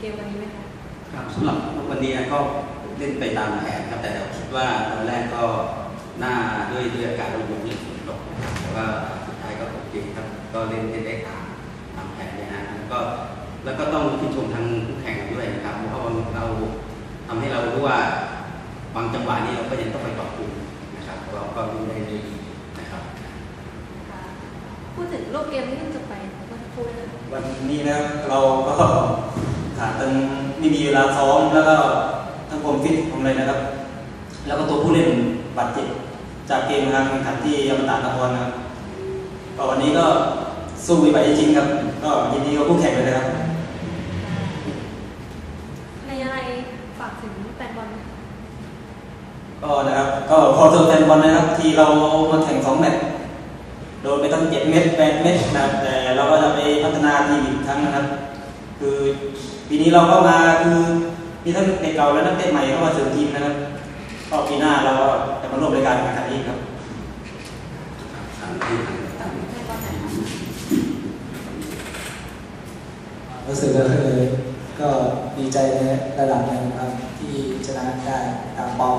เกมวันนี้ไหมคะครับสำหรับวันนี้ก็เล่นไปตามแผนครับแต่เราคิดว่าตอนแรกก็น่าด้วยด้วยอากาศเราอยู่ที่ฝนตกนะครับแต่ว่าสุดท้ายก็โอเคครับ ก็เล่นเล่นได้ตามตามแผนเลยนะแล้วก็แล้วก็ต้องชื่นชมทางผู้แข่งด้วยนะครับเพราะว่าเราทำให้เรารู้ว่าบางจังหวะนี้เราก็ยังต้องไปปรับปรุงนะครับ เราก็ดูได้ดีนะครับค่ะพูดถึงรูปเกมที่เพิ่งจะไปเมื่อสักครู่นะวันนี้นะครับเราก็ ขาดทั้งไม่มีเวลาซ้อมแล้วก็ทั้งความฟิตของอะไรนะครับ แล้วก็ตัวผู้เล่นบาดเจ็บจากเกมการแข่งขันที่ยมตานครนะครับก็วันนี้ก็สู้ไปจริงๆครับ ก็ยินดีกับผู้แข่งเลยนะครับในอะไรฝากถึงแฟนบอลไหมคะก็นะครับก็ขอโทษแฟนบอลนะครับ ที่เรามาแข่งสองแมตช์โดนไปตั้งเจ็ดเม็ดแปดเม็ดนะครับแต่เราก็จะไปพัฒนาทีมอีกครั้งนะครับ คือ ปีนี้เราก็มาคือมีทั้งเด็กเก่าและนักเตะใหม่เข้ามาเสริมทีมนะครับก็ปีหน้าเราก็จะมาร่วมรายการแข่งขันอีกครับทางที่ทางทางแฟนบอลไหนคะรู้สึกก็คือก็ดีใจในระดับหนึ่งครับที่ชนะได้ตามเป้า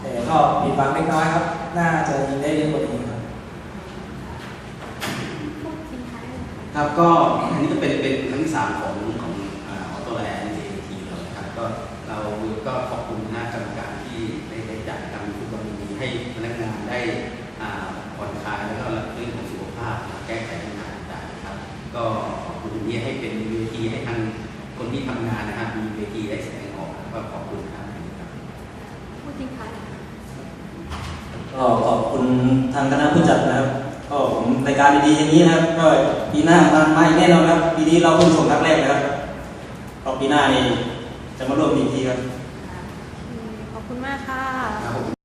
แต่ก็ผิดหวังเล็กน้อยครับ น่าจะยิงได้เยอะกว่านี้ครับพูดทิ้งท้ายเลยค่ะครับก็อันนี้ก็เป็นเป็นครั้งที่สามของ ก็เราก็ขอบคุณคณะกรรมการที่ได้ได้จัดทำฟุตบอลดีๆให้พนักงานได้ผ่อนคลายแล้วก็เรื่องของสุขภาพมาแก้ไขปัญหาต่างๆครับ ก็ขอบคุณนี้ให้เป็นเวทีให้ทางคนที่ทำงานนะครับมีเวทีได้แสดงออกก็ขอบคุณครับพูดทิ้งท้ายเลยค่ะก็ขอบคุณทางคณะผู้จัดนะครับ ก็ผมรายการดีๆอย่างนี้นะครับ ก็ปีหน้ามาใหม่แน่นอนครับปีนี้เราเพิ่งส่งครั้งแรกนะครับก็ปีหน้านี่ จะมาร่วมทีมทีครับอืมขอบคุณมากค่ะครับผม